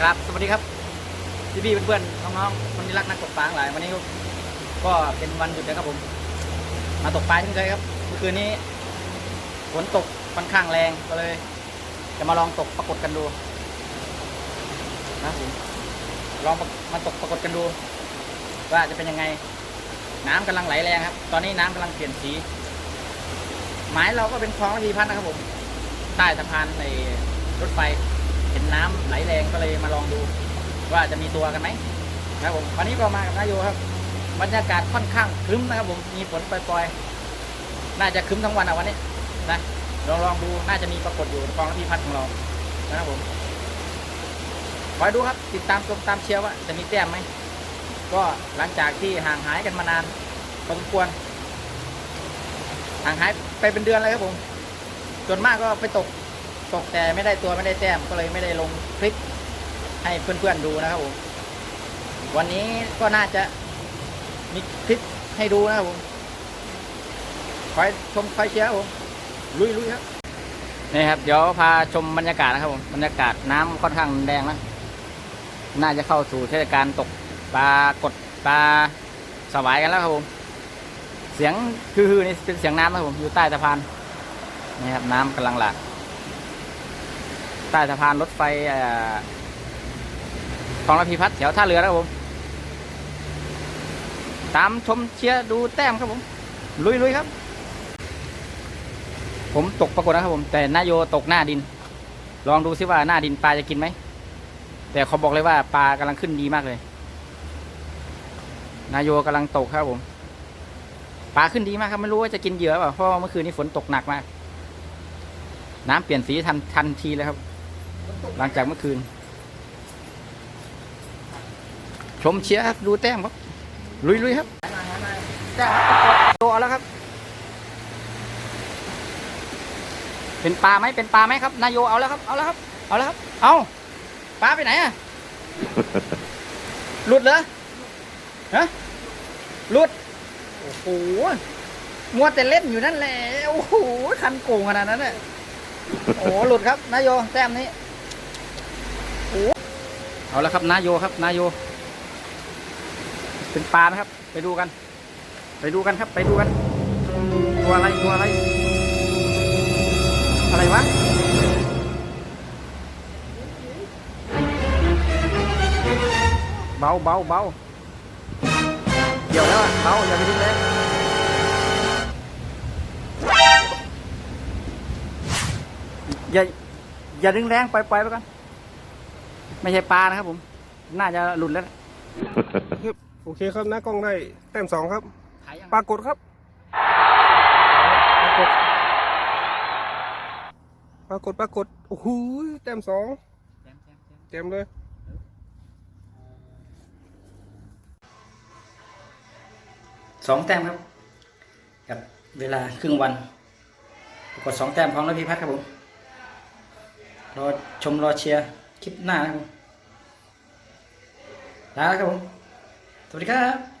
ครับ สวัสดีครับพี่พี่ๆเพื่อนๆ น้องๆ คนที่รักนักตกปลาทั้งหลาย วันนี้ก็เป็นวันหยุดนะครับผม มาตกปลาเช่นเคยครับ เมื่อคืนนี้ฝนตกค่อนข้างแรงก็เลย จะมาลองตกปรากฏกันดูนะผมลองมาตกปรากฏกันดู ว่าจะเป็นยังไง น้ำกำลังไหลแรงครับ ตอนนี้น้ำกำลังเปลี่ยนสี หมายเราก็เป็นคลองระพีพัฒน์นะครับผม ใต้สะพานในรถไฟ เห็นน้ำไหลแรงก็เลยมาลองดู ว่าจะมีตัวกันไหมนะครับผมวันนี้ก็มากับนายโยครับบรรยากาศค่อนข้างครึ้มนะครับผมมีฝนปล่อยๆน่าจะครึ้มทั้งวันอะวันนี้นะลองลองดูน่าจะมีปรากฏอยู่ในคลองระพีพัฒน์ของเรานะครับผมคอยดูครับติดตามชมตามเชียร์ว่าจะมีแต้มไหมก็หลังจากที่ห่างหายกันมานานพอสมควรห่างหายไปเป็นเดือนเลยครับผมส่วนมากก็ไปตก ตกแต่ไม่ได้ตัวไม่ได้แต้มก็เลยไม่ได้ลงคลิปให้เพื่อนๆดูนะครับผมวันนี้ก็น่าจะมีคลิปให้ดูนะครับผมคอยชมคอยเชียร์ผมลุยลุยครับนี่ครับ เดี๋ยวพาชมบรรยากาศนะครับผมบรรยากาศน้ำค่อนข้างแดงนะน่าจะเข้าสู่เทศกาลตกปลากดปลาสวายกันแล้วครับผมเสียงคือๆนี่เป็นเสียงน้ำนะครับผมอยู่ใต้สะพานนี่ครับน้ำกำลังหลาก ใต้สะพานรถไฟคลองระพีพัฒน์แถวท่าเรือนะครับผม ตามชมเชียร์ดูแต้มครับผม ลุยๆครับ ผมตกปรากฏนะครับผม แต่นายโยตกหน้าดิน ลองดูซิว่าหน้าดินปลาจะกินไหม แต่เขาบอกเลยว่าปลากำลังขึ้นดีมากเลย นายโยกำลังตกครับผมปลาขึ้นดีมากครับไม่รู้ว่าจะกินเหยื่อเปล่าเพราะเมื่อคืนนี้ฝนตกหนักมาก น้ำเปลี่ยนสีทันทันทีเลยครับ หลังจากเมื่อคืน ชมเชียร์ดูแต้มครับ ลุยๆครับแต้มครับตัวเอาแล้วครับ เป็นปลาไหมเป็นปลาไหมครับ นายโยเอาแล้วครับ เอาแล้วครับ เอาแล้วครับ เอาปลาไปไหนอะหลุดเหรอฮะหลุด โอ้โหมัวแต่เล่นอยู่นั่นแหละ โอ้โห คันโกงขนาดนั้นเนี่ยโอ้หลุดครับ นายโยแต้มนี้ เอาแล้วครับนายโยครับนายโย เป็นปลานะครับ ไปดูกัน ไปดูกันครับ ไปดูกัน ตัวอะไรตัวอะไร อะไรวะเบาเบาเบาเกี่ยวแล้วเบาอย่าไปดึงเลยอย่าอย่าดึงแรงปล่อยปล่อยไปก่อน ไม่ใช่ปลานะครับผม น่าจะหลุดแล้วครับโอเคครับหน้ากล้องได้แต้มสองครับถ่ายยังปรากฏครับ ปรากฏ ปรากฏปรากฏโอ้โหแต้มสองเต็มเลยสองแต้มครับ กับเวลาครึ่งวันปรากฏสองแต้มพร้อมแล้วพี่พัฒน์ครับผมรอชมรอเชียร์ คลิปหน้านะครับผมลาแล้วครับผม สวัสดีครับ